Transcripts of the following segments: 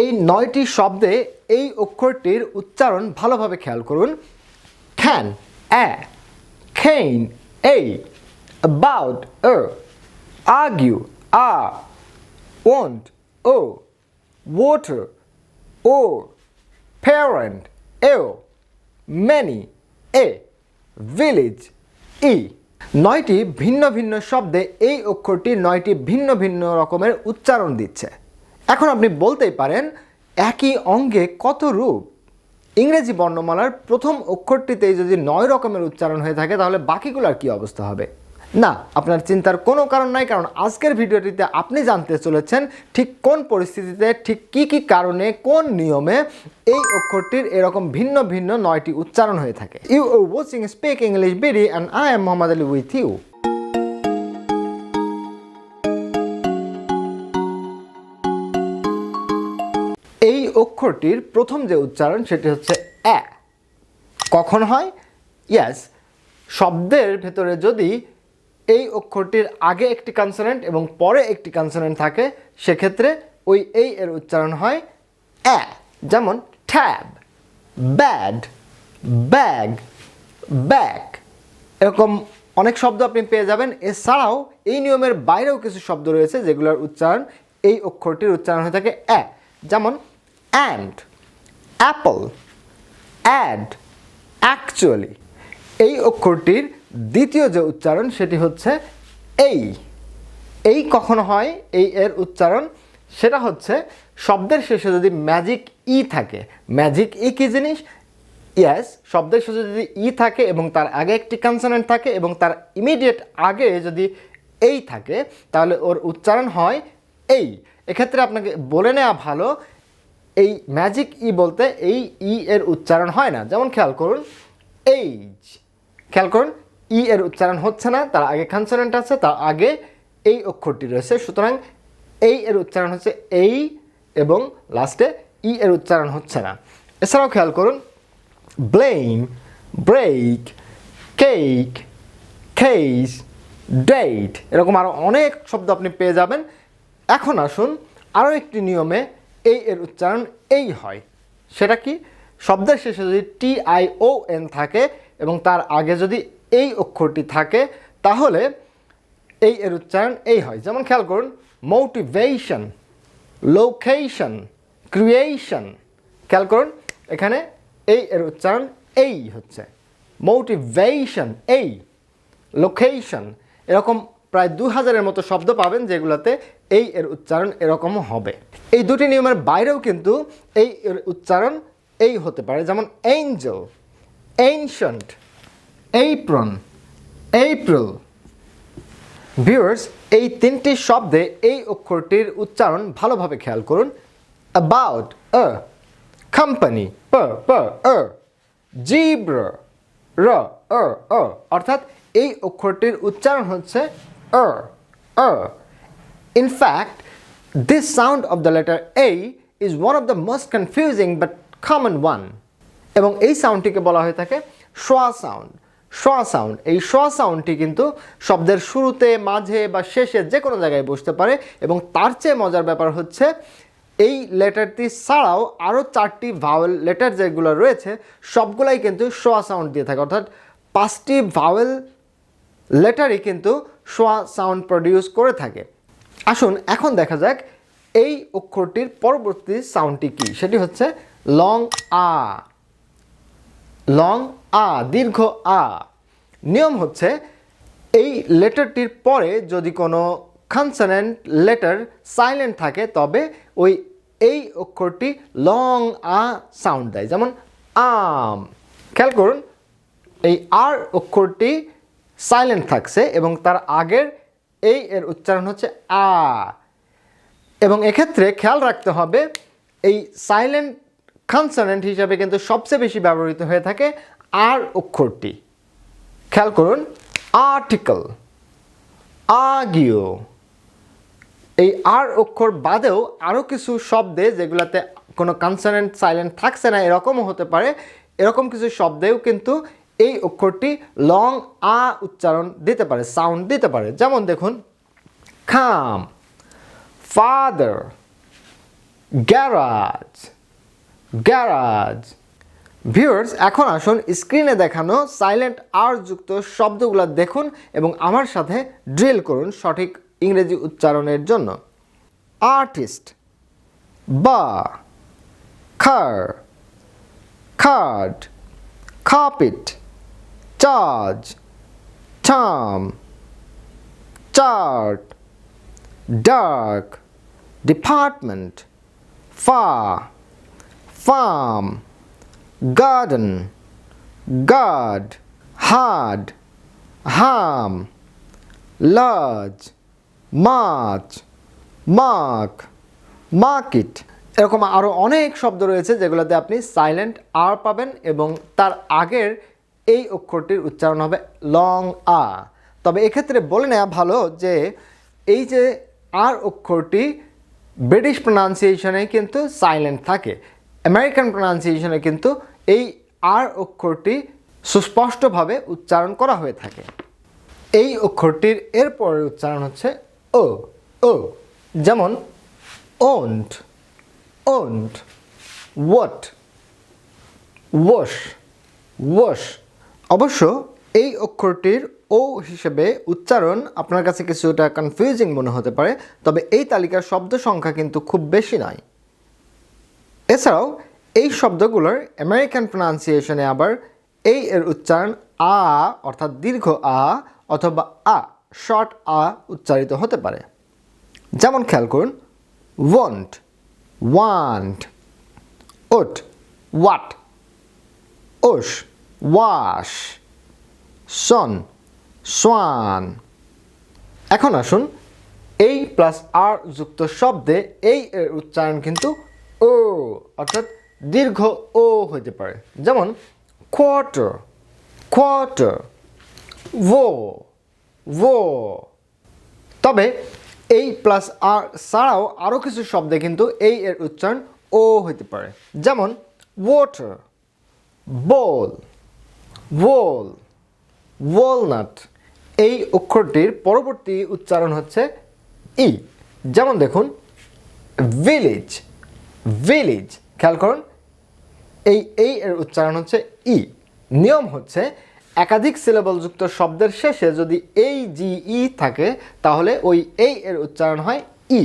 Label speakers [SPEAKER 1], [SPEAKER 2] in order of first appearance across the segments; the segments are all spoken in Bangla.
[SPEAKER 1] এই নয়টি শব্দে এই অক্ষরটির উচ্চারণ ভালোভাবে খেয়াল করুন। can, a খেইন a, about, a, argue are want, o, water or parent এও many এ village ই নয়টি ভিন্ন ভিন্ন শব্দে এই অক্ষরটি নয়টি ভিন্ন ভিন্ন রকমের উচ্চারণ দিচ্ছে। এখন আপনি বলতেই পারেন একই অঙ্গে কত রূপ? ইংরেজি বর্ণমালার প্রথম অক্ষরটিতেই যদি নয় রকমের উচ্চারণ হয়ে থাকে, তাহলে বাকিগুলোর কি অবস্থা হবে? না, আপনার চিন্তার কোনো কারণ নাই, কারণ আজকের ভিডিওটিতে আপনি জানতে চলেছেন ঠিক কোন পরিস্থিতিতে, ঠিক কি কি কারণে, কোন নিয়মে এই অক্ষরটির এরকম ভিন্ন ভিন্ন নয়টি উচ্চারণ হয়ে থাকে। You watching speak English BD and I am Mohammad Ali with you অক্ষরটির প্রথম যে উচ্চারণ সেটি হচ্ছে অ্যা। কখন হয়? ইয়াস শব্দের ভেতরে যদি এই অক্ষরটির আগে একটি কনসোনেন্ট এবং পরে একটি কনসোনেন্ট থাকে, সেক্ষেত্রে ওই এই এর উচ্চারণ হয় অ্যা। যেমন ট্যাব ব্যাড, ব্যাগ, ব্যাক। এরকম অনেক শব্দ আপনি পেয়ে যাবেন। এছাড়াও এই নিয়মের বাইরেও কিছু শব্দ রয়েছে যেগুলোর উচ্চারণ এই অক্ষরটির উচ্চারণ হয়ে থাকে অ্যা। যেমন অ্যান্ড অ্যাপল অ্যাড অ্যাকচুয়ালি এই অক্ষরটির দ্বিতীয় যে উচ্চারণ সেটি হচ্ছে এই। এই কখন হয়, এই এর উচ্চারণ। সেটা হচ্ছে শব্দের শেষে যদি ম্যাজিক ই থাকে। ম্যাজিক ই কি জিনিস? ইয়াস শব্দের শেষে যদি ই থাকে এবং তার আগে একটি কনসোনেন্ট থাকে এবং তার ইমিডিয়েট আগে যদি এই থাকে, তাহলে ওর উচ্চারণ হয় এই। এক্ষেত্রে আপনাকে বলে নেওয়া ভালো এই ম্যাজিক ই বলতে এই ই এর উচ্চারণ হয় না। যেমন খেয়াল করুন এইজ খেয়াল করুন ই এর উচ্চারণ হচ্ছে না, তার আগে কনসোনেন্ট আছে, তার আগে এই অক্ষরটি রয়েছে। সুতরাং এই এর উচ্চারণ হচ্ছে এই এবং লাস্টে ই এর উচ্চারণ হচ্ছে না। এছাড়াও খেয়াল করুন blame break cake case date এরকম আরও অনেক শব্দ আপনি পেয়ে যাবেন। এখন আসুন আরও একটি নিয়মে এই এর উচ্চারণ এই হয়। সেটা কি? শব্দের শেষে যদি টি আই ও এন থাকে এবং তার আগে যদি এই অক্ষরটি থাকে, তাহলে এই এর উচ্চারণ এই হয়। যেমন খেয়াল করুন মোটিভেশন লোকেশন ক্রিয়েশন খেয়াল করুন, এখানে এই এর উচ্চারণ এই হচ্ছে। মোটিভেশন এই। লোকেশন এরকম প্রায় দু হাজারের মতো শব্দ পাবেন যেগুলোতে এই এর উচ্চারণ এরকম হবে। এই দুটি নিয়মের বাইরেও কিন্তু এই এর উচ্চারণ এই হতে পারে, যেমন angel ancient apron April viewers এই তিনটি শব্দে এই অক্ষরটির উচ্চারণ ভালোভাবে খেয়াল করুন। অ্যাবাউট আ কোম্পানি প প আ জিব্র র অ অ অর্থাৎ এই অক্ষরটির উচ্চারণ হচ্ছে অ অ In fact, this sound of the letter A is one of the most confusing but common one. এবং এই সাউন্ডটিকে বলা হয়ে থাকে শোয়া সাউন্ড শোয়া সাউন্ড এই শোয়া সাউন্ডটি কিন্তু শব্দের শুরুতে মাঝে বা শেষে যে কোনো জায়গায় বসতে পারে এবং তার চেয়ে মজার ব্যাপার হচ্ছে এই লেটারটি ছাড়াও আরও চারটি ভাওয়েল লেটার যেগুলো রয়েছে সবগুলাই কিন্তু শোয়া সাউন্ড দিয়ে থাকে। অর্থাৎ পাঁচটি ভাওয়েল লেটারই কিন্তু শোয়া সাউন্ড প্রডিউস করে থাকে। আসুন, এখন দেখা যাক এই অক্ষরটির পরবর্তী সাউন্ডটি কি। সেটি হচ্ছে লং আ। লং আ, দীর্ঘ আ। নিয়ম হচ্ছে এই লেটারটির পরে যদি কোনো কনসনেন্ট লেটার সাইলেন্ট থাকে, তবে ওই এই অক্ষরটি লং আ সাউন্ড দেয়। যেমন আম। খেয়াল করুন, এই আর অক্ষরটি সাইলেন্ট থাকছে এবং তার আগের এই এর উচ্চারণ হচ্ছে আ। এবং এক্ষেত্রে খেয়াল রাখতে হবে, এই সাইলেন্ট কনসনেন্ট হিসাবে কিন্তু সবচেয়ে বেশি ব্যবহৃত হয়ে থাকে আর অক্ষরটি। খেয়াল করুন আর্টিকেল আগিও এই আর অক্ষর বাদেও আরও কিছু শব্দে যেগুলোতে কোনো কনসনেন্ট সাইলেন্ট থাকছে না, এরকমও হতে পারে। এরকম কিছু শব্দেও কিন্তু এই অক্ষরটি লং আ উচ্চারণ দিতে পারে সাউন্ড দিতে পারে। যেমন দেখুন, খাম, ফাদার, গ্যারাজ গ্যারাজ। ভিউয়ার্স, এখন আসুন স্ক্রিনে দেখানো সাইলেন্ট আর যুক্ত শব্দগুলো দেখুন এবং আমার সাথে ড্রিল করুন সঠিক ইংরেজি উচ্চারণের জন্য। আর্টিস্ট, বা, খার খাট carpet charge term chart dark department far farm garden guard hard harm large march mark market এরকম আরও অনেক শব্দ রয়েছে যেগুলোতে আপনি সাইলেন্ট আর পাবেন এবং তার আগের এই অক্ষরটির উচ্চারণ হবে লং আ। তবে এক্ষেত্রে বলে নেওয়া ভালো যে এই যে আর অক্ষরটি ব্রিটিশ প্রোনাউন্সিয়েশনে কিন্তু সাইলেন্ট থাকে। আমেরিকান প্রোনাউন্সিয়েশনে কিন্তু এই আর অক্ষরটি সুস্পষ্টভাবে উচ্চারণ করা হয়ে থাকে। এই অক্ষরটির এরপরের উচ্চারণ হচ্ছে ও ও। যেমন won't won't what wash wash অবশ্য এই অক্ষরটির ও হিসেবে উচ্চারণ আপনার কাছে কিছুটা কনফিউজিং মনে হতে পারে, তবে এই তালিকার শব্দ সংখ্যা কিন্তু খুব বেশি নয়। এছাড়াও এই শব্দগুলোর আমেরিকান প্রোনাউন্সিয়েশনে আবার এই এর উচ্চারণ আ, অর্থাৎ দীর্ঘ আ অথবা আ শর্ট আ উচ্চারিত হতে পারে। যেমন খেয়াল করুন won't want ought what wash wash son swan এখন আসুন, এই প্লাস আর যুক্ত শব্দে এই এর উচ্চারণ কিন্তু ও, অর্থাৎ দীর্ঘ ও হতে পারে। যেমন কোয়ার্টার কোয়ার্টার ও ও তবে এই প্লাস আর ছাড়াও আরও কিছু শব্দে কিন্তু এই এর উচ্চারণ ও হতে পারে। যেমন ওয়াটার বোল ওল ওয়ালনাট এই অক্ষরটির পরবর্তী উচ্চারণ হচ্ছে ই যেমন দেখুন ভিলেজ ভিলেজ খেয়াল করুন, এই এই এর উচ্চারণ হচ্ছে ই নিয়ম হচ্ছে একাধিক সিলেবলযুক্ত শব্দের শেষে যদি এই জি ই থাকে, তাহলে ওই এই এর উচ্চারণ হয় ই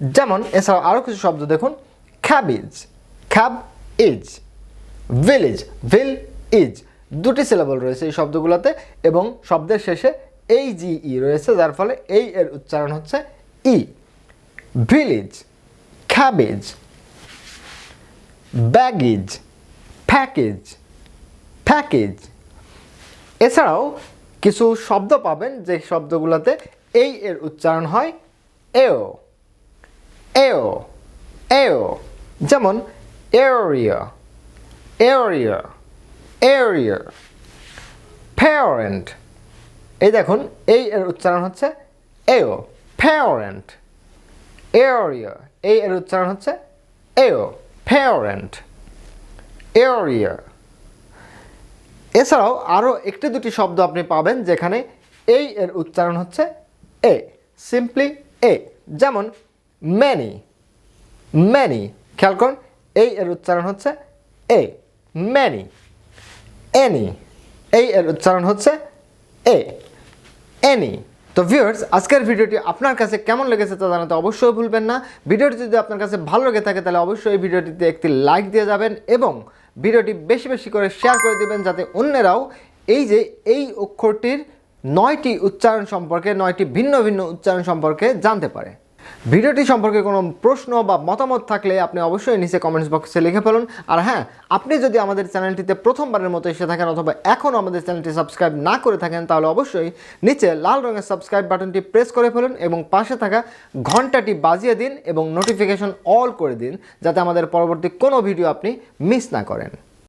[SPEAKER 1] যেমন, এছাড়াও আরও কিছু শব্দ দেখুন cabbage cabbage village village দুটি সিলেবল রয়েছে এই শব্দগুলোতে এবং শব্দের শেষে এই জি ই রয়েছে, যার ফলে এই এর উচ্চারণ হচ্ছে ই। Village cabbage baggage package package এছাড়াও কিছু শব্দ পাবেন যে শব্দগুলোতে এই এর উচ্চারণ হয় এও। এও এও। যেমন এরিয়া এরিয়া এরিয়া প্যারেন্ট এই দেখুন, এই এর উচ্চারণ হচ্ছে এও প্যারেন্ট এরিয়া এই এর উচ্চারণ হচ্ছে এও প্যারেন্ট এরিয়া এছাড়াও আরও একটি দুটি শব্দ আপনি পাবেন যেখানে এই এর উচ্চারণ হচ্ছে এ সিম্পলি এ যেমন ম্যানি ম্যানি খেয়াল করুন, এই এর উচ্চারণ হচ্ছে এ ম্যানি এনি এই উচ্চারণ হচ্ছে এ এনি তো ভিউয়ার্স আজকের ভিডিওটি আপনার কাছে কেমন লেগেছে তা জানাতে অবশ্যই ভুলবেন না। ভিডিওটি যদি আপনার কাছে ভালো লেগে থাকে, তাহলে অবশ্যই এই ভিডিওটিতে একটি লাইক দিয়ে যাবেন এবং ভিডিওটি বেশি বেশি করে শেয়ার করে দেবেন যাতে অন্যরাও এই যে এই অক্ষরটির নয়টি উচ্চারণ সম্পর্কে, নয়টি ভিন্ন ভিন্ন উচ্চারণ সম্পর্কে জানতে পারে। ভিডিওটি সম্পর্কে কোনো প্রশ্ন বা মতামত থাকলে আপনি অবশ্যই নিচে কমেন্টস বক্সে লিখে ফেলুন। আর হ্যাঁ আপনি যদি আমাদের চ্যানেলটিতে প্রথমবারের মতো এসে থাকেন অথবা এখনও আমাদের চ্যানেলটি সাবস্ক্রাইব না করে থাকেন, তাহলে অবশ্যই নিচে লাল রঙের সাবস্ক্রাইব বাটনটি প্রেস করে ফেলুন এবং পাশে থাকা ঘন্টাটি বাজিয়ে দিন এবং নোটিফিকেশন অল করে দিন, যাতে আমাদের পরবর্তী কোনো ভিডিও আপনি মিস না করেন।